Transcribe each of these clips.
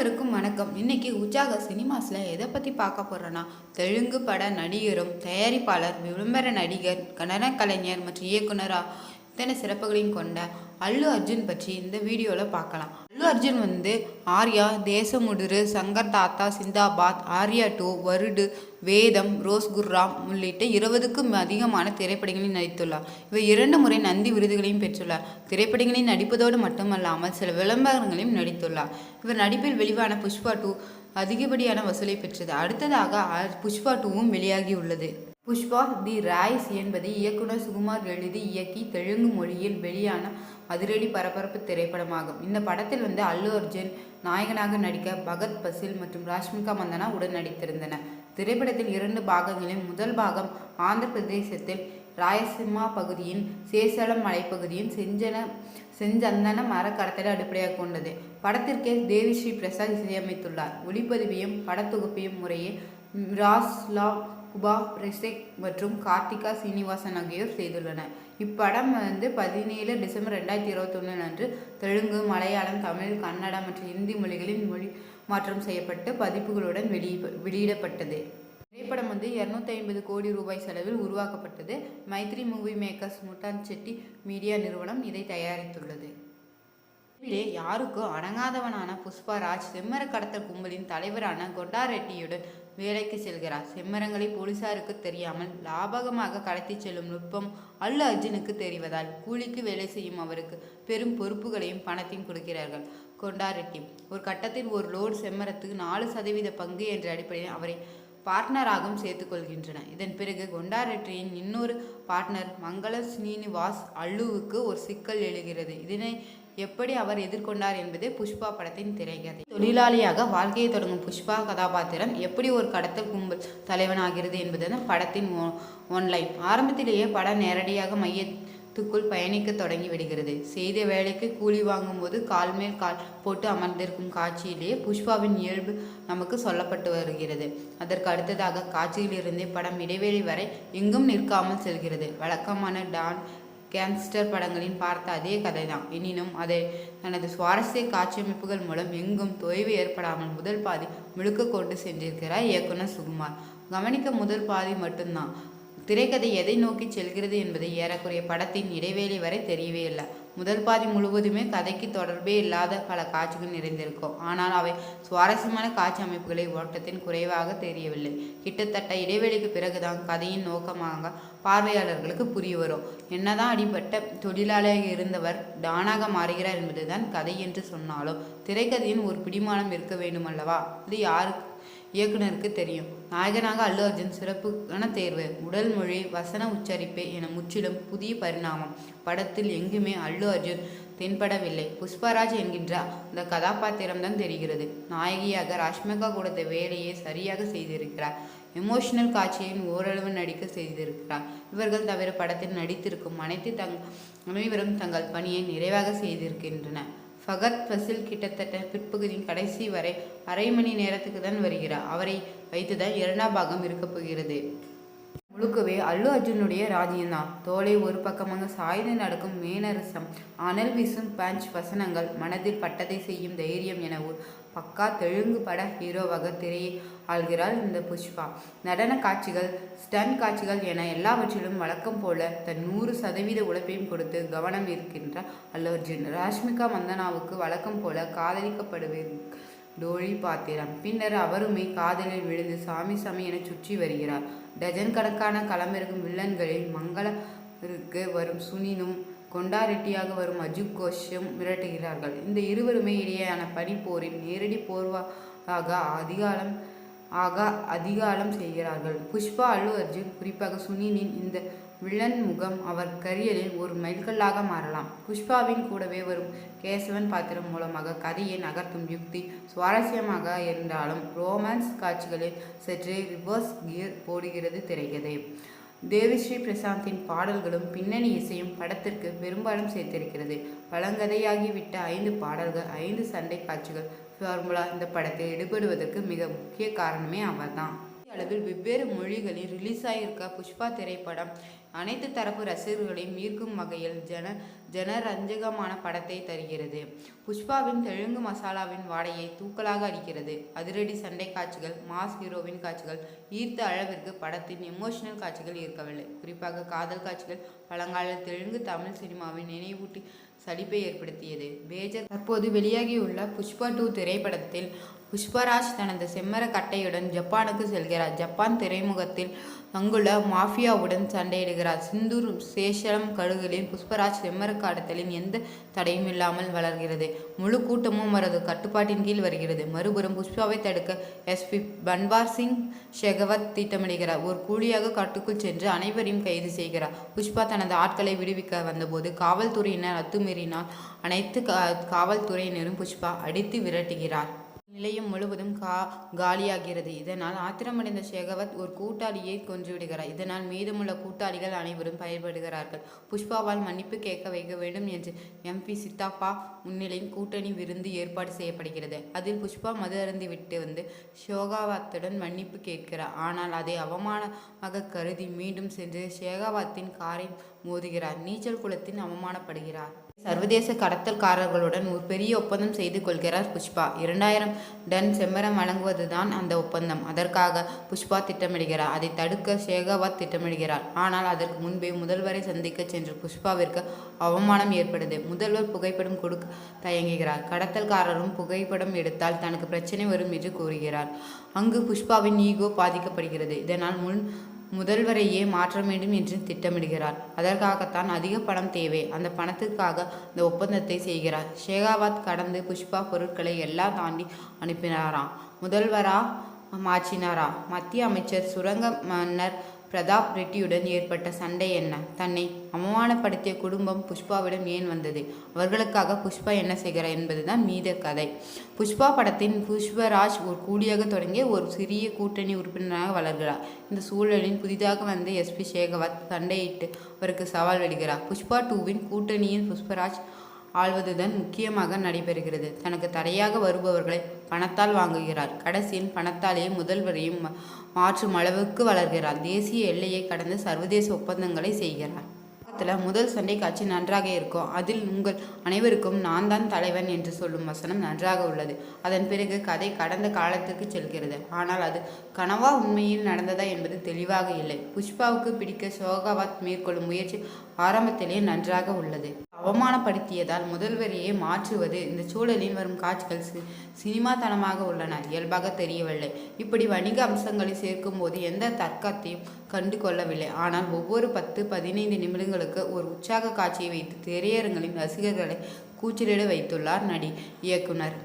அனைவருக்கும் வணக்கம். இன்னைக்கு உற்சாக சினிமாஸில் எதை பற்றி பார்க்க போகிறோன்னா தெலுங்கு பட நடிகரும் தயாரிப்பாளர் விளம்பர நடிகர் நடன கலைஞர் மற்றும் இயக்குனரா இத்தனை சிறப்புகளையும் கொண்ட அல்லு அர்ஜுன் பற்றி இந்த வீடியோவில் பார்க்கலாம். அர்ஜுன் வந்து ஆர்யா தேசமுடுரு சங்கர் தாத்தா சிந்தாபாத் ஆர்யா டூ வருடு வேதம் ரோஸ் குர்ராம் உள்ளிட்ட இருபதுக்கும் அதிகமான திரைப்படங்களில் நடித்துள்ளார். இவர் இரண்டு முறை நந்தி விருதுகளையும் பெற்றுள்ளார். திரைப்படங்களில் நடிப்பதோடு மட்டுமல்லாமல் சில விளம்பரங்களையும் நடித்துள்ளார். இவர் நடிப்பில் வெளிவான புஷ்பா டூ அதிகப்படியான வசூலை பெற்றது. அடுத்ததாக புஷ்பா டூவும் வெளியாகியுள்ளது. புஷ்பா தி ராய்ஸ் என்பது இயக்குனர் சுகுமார் எழுதி இயக்கி தெலுங்கு மொழியில் வெளியான அதிரடி பரபரப்பு திரைப்படமாகும். இந்த படத்தில் வந்து அல்லு அர்ஜுன் நாயகனாக நடிக்க பகத் பசில் மற்றும் ராஷ்மிகா மந்தனா உடன் நடித்திருந்தன திரைப்படத்தில் இரண்டு பாகங்களில் முதல் பாகம் ஆந்திர பிரதேசத்தில் ராயசிம்மா பகுதியின் சேசலம் மலைப்பகுதியின் செஞ்சன செஞ்சந்தன மரக்கடத்தலை அடிப்படையாக கொண்டது. படத்திற்கே தேவி ஸ்ரீ பிரசாத் இசையமைத்துள்ளார். ஒளிப்பதிவையும் படத்தொகுப்பையும் முறையே ராஸ்லா குபா ரெசெக் மற்றும் கார்த்திகா சீனிவாசன் ஆகியோர் செய்துள்ளனர். இப்படம் வந்து பதினேழு டிசம்பர் ரெண்டாயிரத்தி இருபத்தொன்று அன்று தெலுங்கு மலையாளம் தமிழ் கன்னடம் மற்றும் இந்தி மொழிகளில் மொழி மாற்றம் செய்யப்பட்டு பதிப்புகளுடன் வெளி வெளியிடப்பட்டது. திரைப்படம் வந்து இரநூத்தி ஐம்பது கோடி ரூபாய் செலவில் உருவாக்கப்பட்டது. Mythri movie makers Muttamsetty media நிறுவனம் இதை தயாரித்துள்ளது. இதிலே யாருக்கோ அடங்காதவனான புஷ்பராஜ் செம்மர கடத்தல் கும்பலின் தலைவரான கொண்டா ரெட்டியுடன் வேலைக்கு செல்கிறார். செம்மரங்களை போலீசாருக்கு தெரியாமல் லாபகமாக கடத்தி செல்லும் நுட்பம் அல்லு அர்ஜுனுக்கு தெரிவதால் கூலிக்கு வேலை செய்யும் அவருக்கு பெரும் பொறுப்புகளையும் பணத்தையும் கொடுக்கிறார்கள். கொண்டாரெட்டி ஒரு கட்டத்தில் ஒரு லோடு செம்மரத்துக்கு நாலு சதவீத பங்கு என்ற அடிப்படையில் அவரை பார்ட்னராகவும் சேர்த்துக்கொள்கின்றன இதன் பிறகு கொண்டாரெட்டியின் இன்னொரு பார்ட்னர் மங்கள ஸ்ரீனிவாஸ் அல்லுவுக்கு ஒரு சிக்கல் எழுகிறது. இதனை எப்படி அவர் எதிர்கொண்டார் என்பது புஷ்பா படத்தின் திரைக்கதை. தொழிலாளியாக வாழ்க்கையை தொடங்கும் புஷ்பா கதாபாத்திரம் எப்படி ஒரு கடத்தல் கும்பல் தலைவனாகிறது என்பது படத்தின் ஒன்லைன். ஆரம்பத்திலேயே படம் நேரடியாக மையத்துக்குள் பயணிக்க தொடங்கி விடுகிறது. செய்த வேலைக்கு கூலி வாங்கும்போது கால் மேல் கால் போட்டு அமர்ந்திருக்கும் காட்சியிலேயே புஷ்பாவின் இயல்பு நமக்கு சொல்லப்பட்டு வருகிறது. அதற்கு அடுத்ததாக காட்சியிலிருந்தே படம் இடைவெளி வரை எங்கும் நிற்காமல் செல்கிறது. வழக்கமான டான் கேங்ஸ்டர் படங்களின் பார்த்த அதே கதைதான். எனினும் அதை தனது சுவாரஸ்ய காட்சியமைப்புகள் மூலம் எங்கும் தொய்வு ஏற்படாமல் முதல் பாதி முழுக்க கொண்டு சென்றிருக்கிறார் இயக்குனர் சுகுமார். கவனிக்க முதல் பாதி மட்டும்தான். திரைக்கதை எதை நோக்கி செல்கிறது என்பதை ஏறக்குறைய படத்தின் இடைவேளை வரை தெரியவே இல்லை. முதல் பாதி முழுவதுமே கதைக்கு தொடர்பே இல்லாத பல காட்சிகள் நிறைந்திருக்கும். ஆனால் அவை சுவாரஸ்யமான காட்சி அமைப்புகளை ஓட்டத்தின் குறைவாக தெரியவில்லை. கிட்டத்தட்ட இடைவெளிக்கு பிறகுதான் கதையின் நோக்கமாக பார்வையாளர்களுக்கு புரிய வரும். என்னதான் அடிபட்ட தொழிலாளியாக இருந்தவர் டானாக மாறுகிறார் என்பதுதான் கதை என்று சொன்னாலும் திரைக்கதையின் ஒரு பிடிமானம் இருக்க வேண்டுமல்லவா? இது யாருக்கு இயக்குனருக்கு தெரியும். நாயகனாக அல்லு அர்ஜுன் சிறப்புக்கான தேர்வு. உடல் மொழி வசன உச்சரிப்பு என முற்றிலும் புதிய பரிணாமம். படத்தில் எங்குமே அல்லு அர்ஜுன் தென்படவில்லை. புஷ்பராஜ் என்கின்ற அந்த கதாபாத்திரம்தான் தெரிகிறது. நாயகியாக ராஷ்மிகா கொடுத்த வேலையை சரியாக செய்திருக்கிறார். எமோஷனல் காட்சியின் ஓரளவு நடிக்க செய்திருக்கிறார். இவர்கள் தவிர படத்தில் நடித்திருக்கும் அனைத்து தங் அனைவரும் தங்கள் பணியை நிறைவாக செய்திருக்கின்றனர். ஃபகத் ஃபசில் கிட்டத்தட்ட பிற்பகுதியின் கடைசி வரை அரை மணி நேரத்துக்கு தான் வருகிறார். அவரை வைத்துதான் இரண்டாம் பாகம் இருக்கப் போகிறது. முழுக்கவே அல்லு அர்ஜுனுடைய ராஜ்யம்தான். தோலை ஒரு பக்கமாக சாய்ந்து நடக்கும் மேனரசம் அனல் வீசும் பஞ்ச் வசனங்கள் மனதில் பட்டதை செய்யும் தைரியம் என பக்கா தெலுங்கு பட ஹீரோவாக திரையை ஆள்கிறாள் இந்த புஷ்பா. நடன காட்சிகள் ஸ்டன் காட்சிகள் என எல்லாவற்றிலும் வழக்கம் போல தன் நூறு சதவீத உழைப்பையும் கொடுத்து கவனம் இருக்கின்ற அல்லு அர்ஜுன் ராஷ்மிகா மந்தனாவுக்கு வழக்கம் போல காதலிக்கப்படுவது டோழி பாத்திரம். பின்னர் அவருமே காதலில் விழுந்து சாமி சாமி என சுற்றி வருகிறார். டஜன் கணக்கான களமிறக்கும் வில்லன்களில் மங்களருக்கு வரும் சுனினும் கொண்டாரெட்டியாக வரும் அஜித் கோஷும் மிரட்டுகிறார்கள். இந்த இருவருமே இடையேயான பனிப்போரில் நேரடி போர்வாக அதிகாலம் ஆக அதிகாலம் செய்கிறார்கள். புஷ்பா அல்லு அர்ஜுன் குறிப்பாக சுனினின் இந்த வில்லன் முகம் அவர் கரியரில் ஒரு மைல்கல்லாக மாறலாம். புஷ்பாவின் கூடவே வரும் கேசவன் பாத்திரம் மூலமாக கதையை நகர்த்தும் யுக்தி சுவாரஸ்யமாக இருந்தாலும் ரோமான்ஸ் காட்சிகளில் சற்று ரிவர்ஸ் கியர் போடுகிறது திரைக்கதை. தேவிஸ்ரீ பிரசாந்தின் பாடல்களும் பின்னணி இசையும் படத்திற்கு பெரும்பாலும் சேர்த்திருக்கிறது. பழங்கதையாகிவிட்ட ஐந்து பாடல்கள் ஐந்து சண்டை காட்சிகள் ஃபார்முலா இந்த படத்தில் ஈடுபடுவதற்கு மிக முக்கிய காரணமே அவர்தான். அளவில் வெவ்வேறு மொழிகளில் ரிலீஸ் ஆகியிருக்க புஷ்பா திரைப்படம். அனைத்து தரப்பு ரசிகர்களையும் ஈர்க்கும் வகையில் ஜன ஜனரஞ்சகமான படத்தை தருகிறது. புஷ்பாவின் தெலுங்கு மசாலாவின் வாடையை தூக்கலாக அடிக்கிறது. அதிரடி சண்டை காட்சிகள் மாஸ் ஹீரோவின் காட்சிகள் ஈர்த்த அளவிற்கு படத்தின் எமோஷனல் காட்சிகள் இருக்கவில்லை. குறிப்பாக காதல் காட்சிகள் பழங்கால தெலுங்கு தமிழ் சினிமாவின் நினைவூட்டி சலிப்பை ஏற்படுத்தியது. பேஜர் தற்போது வெளியாகியுள்ள புஷ்பா டூ திரைப்படத்தில் புஷ்பராஜ் தனது செம்மர கட்டையுடன் ஜப்பானுக்கு செல்கிறார். ஜப்பான் துறைமுகத்தில் அங்குள்ள மாஃபியாவுடன் சண்டையிடுகிறார். சிந்தூர் சேஷலம் கழுகுகளின் புஷ்பராஜ் செம்மரக்காடத்தலின் எந்த தடையும் இல்லாமல் வளர்கிறது. முழு கூட்டமும் அவரது கட்டுப்பாட்டின் கீழ் வருகிறது. மறுபுறம் புஷ்பாவை தடுக்க எஸ்பி பன்வார் சிங் ஷெகவத் திட்டமிடுகிறார். ஒரு கூலியாக காட்டுக்குள் சென்று அனைவரையும் கைது செய்கிறார். புஷ்பா தனது ஆட்களை விடுவிக்க வந்தபோது காவல்துறையினர் அத்துமீறினால் அனைத்து கா- காவல்துறையினரும் புஷ்பா அடித்து விரட்டுகிறார். நிலையம் முழுவதும் கா காலியாகிறது. இதனால் ஆத்திரமடைந்த ஷெகவத் ஒரு கூட்டாளியை கொன்றுவிடுகிறார். இதனால் மீதமுள்ள கூட்டாளிகள் அனைவரும் பயன்படுகிறார்கள் புஷ்பாவால் மன்னிப்பு கேட்க வைக்க வேண்டும் என்று எம்பி சித்தாப்பா முன்னிலையில் கூட்டணி விருந்து ஏற்பாடு செய்யப்படுகிறது. அதில் புஷ்பா மது அருந்தி விட்டு வந்து ஷோகாவத்துடன் மன்னிப்பு கேட்கிறார். ஆனால் அதை அவமானமாக கருதி மீண்டும் சென்று ஷேகாவாத்தின் காரை மோதுகிறார். நீச்சல் குளத்தில் அவமானப்படுகிறார். சர்வதேச கடத்தல்காரர்களுடன் ஒரு பெரிய ஒப்பந்தம் செய்து கொள்கிறார் புஷ்பா. இரண்டாயிரம் டன் செம்மரம் வழங்குவதுதான் அந்த ஒப்பந்தம். அதற்காக புஷ்பா திட்டமிடுகிறார். அதை தடுக்க ஷேகாவாத் திட்டமிடுகிறார். ஆனால் அதற்கு முன்பே முதல்வரை சந்திக்க சென்ற புஷ்பாவிற்கு அவமானம் ஏற்படுது. முதல்வர் புகைப்படம் கொடுக்க தயங்குகிறார். கடத்தல்காரரும் புகைப்படம் எடுத்தால் தனக்கு பிரச்சனை வரும் என்று கூறுகிறார். அங்கு புஷ்பாவின் ஈகோ பாதிக்கப்படுகிறது. இதனால் முன் முதல்வரையே மாற்ற வேண்டும் என்று திட்டமிடுகிறார். அதற்காகத்தான் அதிக பணம் தேவை. அந்த பணத்துக்காக இந்த ஒப்பந்தத்தை செய்கிறார். ஷேகாபாத் கடந்து புஷ்பா பொருட்களை எல்லாம் தாண்டி அனுப்பினாராம். முதல்வரா மாற்றினாரா? மத்திய அமைச்சர் சுரங்க மன்னர் பிரதாப் ரெட்டியுடன் ஏற்பட்ட சண்டை என்ன? தன்னை அவமானப்படுத்திய குடும்பம் புஷ்பாவிடம் ஏன் வந்தது? அவர்களுக்காக புஷ்பா என்ன செய்கிறார் என்பதுதான் மீத கதை. புஷ்பா படத்தின் புஷ்பராஜ் ஒரு கூலியாக தொடங்கி ஒரு சிறிய கூட்டணி உறுப்பினராக வளர்கிறார். இந்த சூழலில் புதிதாக வந்த எஸ்பி சேகவத் சண்டையிட்டு அவருக்கு சவால் விடுகிறார். புஷ்பா டூவின் கூட்டணியின் புஷ்பராஜ் ஆள்வதுதான் முக்கியமாக நடைபெறுகிறது. தனக்கு தடையாக வருபவர்களை பணத்தால் வாங்குகிறார். கடைசியில் பணத்தாலேயே முதல்வரையும் மாற்றும் அளவுக்கு வளர்கிறார். தேசிய எல்லையை கடந்து சர்வதேச ஒப்பந்தங்களை செய்கிறார். முதல் சண்டை காட்சி நன்றாக இருக்கும். அதில் உங்கள் அனைவருக்கும் நான் தான் தலைவன் என்று சொல்லும் வசனம் நன்றாக உள்ளது. அதன் பிறகு கதை கடந்த காலத்துக்கு செல்கிறது. ஆனால் அது கனவா உண்மையில் நடந்ததா என்பது தெளிவாக இல்லை. புஷ்பாவுக்கு பிடிக்க சோகாவத் மேற்கொள்ளும் முயற்சி ஆரம்பத்திலேயே நன்றாக உள்ளது. அவமானப்படுத்தியதால் முதல்வரையே மாற்றுவது இந்த சூழலில் வரும் காட்சிகள் சி சினிமாத்தனமாக உள்ளன. இயல்பாக தெரியவில்லை. இப்படி வணிக அம்சங்களை சேர்க்கும்போது எந்த தர்க்கத்தையும் கண்டு கொள்ளவில்லை ஆனால் ஒவ்வொரு பத்து பதினைந்து நிமிடங்களுக்கு ஒரு உற்சாக காட்சியை வைத்து திரையரங்களின் ரசிகர்களை கூச்சலிட வைத்துள்ளார் நடி இயக்குனர்.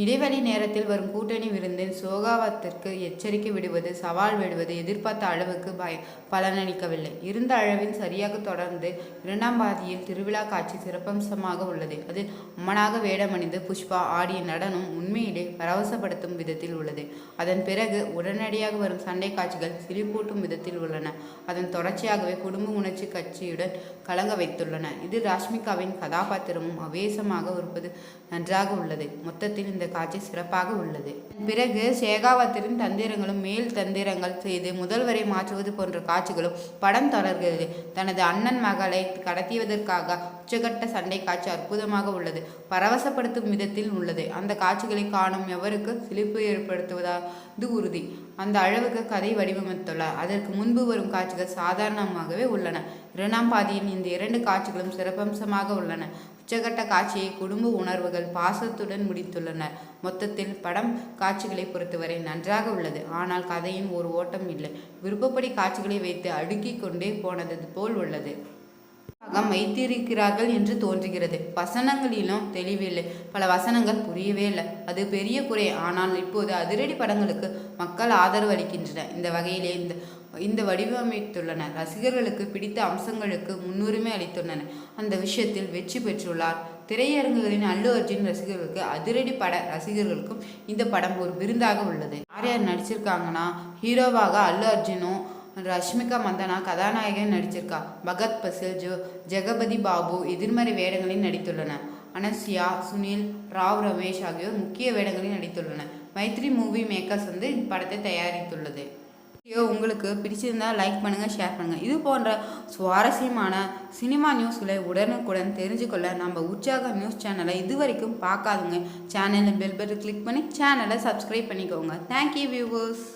இடைவெளி நேரத்தில் வரும் கூட்டணி விருந்தில் சோகாவத்திற்கு எச்சரிக்கை விடுவது சவால் விடுவது எதிர்பார்த்த அளவுக்கு பய பலனளிக்கவில்லை. இருந்த அளவில் சரியாக தொடர்ந்து இரண்டாம் பாதியில் திருவிழா காட்சி சிறப்பம்சமாக உள்ளது. அதில் அம்மனாக வேடமணிந்து புஷ்பா ஆடிய நடனம் உண்மையிலே பரவசப்படுத்தும் விதத்தில் உள்ளது. அதன் பிறகு உடனடியாக வரும் சண்டை காட்சிகள் சிரிப்பூட்டும் விதத்தில் உள்ளன. அதன் தொடர்ச்சியாகவே குடும்ப உணர்ச்சி கட்சியுடன் கலங்க வைத்துள்ளன. இது ராஷ்மிகாவின் கதாபாத்திரமும் அவேசமாக இருப்பது நன்றாக உள்ளது. மொத்தத்தில் இந்த காட்சி சிறப்பாக உள்ளது. பிறகு சேகாவத்தின் தந்திரங்களும் மேல் தந்திரங்கள் செய்து முதல்வரை மாற்றுவது போன்ற காட்சிகளும் படம் தொடர்கிறது. தனது அண்ணன் மகளை கடத்தியதற்காக உச்சகட்ட சண்டை காட்சி அற்புதமாக உள்ளது. பரவசப்படுத்தும் விதத்தில் உள்ளது. அந்த காட்சிகளை காணும் எவருக்கு சிலிப்பு ஏற்படுத்துவதாவது உறுதி. அந்த அளவுக்கு கதை வடிவமைத்துள்ளார் அதற்கு முன்பு வரும் காட்சிகள் சாதாரணமாகவே உள்ளன. இரண்டாம் பாதியில் இந்த இரண்டு காட்சிகளும் சிறப்பம்சமாக உள்ளன. உச்சகட்ட காட்சியை குடும்ப உணர்வுகள் பாசத்துடன் முடித்துள்ளனர் மொத்தத்தில் படம் காட்சிகளை பொறுத்தவரை நன்றாக உள்ளது. ஆனால் கதையின் ஒரு ஓட்டம் இல்லை. விருப்பப்படி காட்சிகளை வைத்து அடுக்கிக் கொண்டே போனது போல் உள்ளது. பாகம் வைத்திருக்கிறார்கள் என்று தோன்றுகிறது. வசனங்களிலும் தெளிவில்லை. பல வசனங்கள் புரியவே இல்லை. அது பெரிய குறை. ஆனால் இப்போது அதிரடி படங்களுக்கு மக்கள் ஆதரவு அளிக்கின்றன. இந்த வகையிலே இந்த இந்த வடிவமைத்துள்ளன ரசிகர்களுக்கு பிடித்த அம்சங்களுக்கு முன்னுரிமை அளித்துள்ளனர். அந்த விஷயத்தில் வெற்றி பெற்றுள்ளார். திரையரங்குகளின் அல்லு அர்ஜுன் ரசிகர்களுக்கு அதிரடி பட ரசிகர்களுக்கும் இந்த படம் ஒரு விருந்தாக உள்ளது. யார் யார் நடிச்சிருக்காங்கன்னா ஹீரோவாக அல்லு அர்ஜுனும் ரஷ்மிகா மந்தனா கதாநாயகன் நடிச்சிருக்கா. பகத் பசில் ஜோ ஜெகபதி பாபு எதிர்மறை வேடங்களில் நடித்துள்ளனர் அனஸ்யா சுனில் ராவ் ரமேஷ் ஆகியோர் முக்கிய வேடங்களில் நடித்துள்ளனர் மைத்ரி மூவி மேக்கர்ஸ் வந்து இப்படத்தை தயாரித்துள்ளது. வீடியோ உங்களுக்கு பிடிச்சிருந்தா லைக் பண்ணுங்கள் ஷேர் பண்ணுங்கள் இது போன்ற சுவாரஸ்யமான சினிமா நியூஸ்களை உடனுக்குடன் தெரிஞ்சுக்கொள்ள நம்ம உற்சாக நியூஸ் சேனலை இது வரைக்கும் பார்க்காதுங்க சேனலில் பெல் பட்டன் கிளிக் பண்ணி சேனலை சப்ஸ்கிரைப் பண்ணிக்கோங்க. Thank you viewers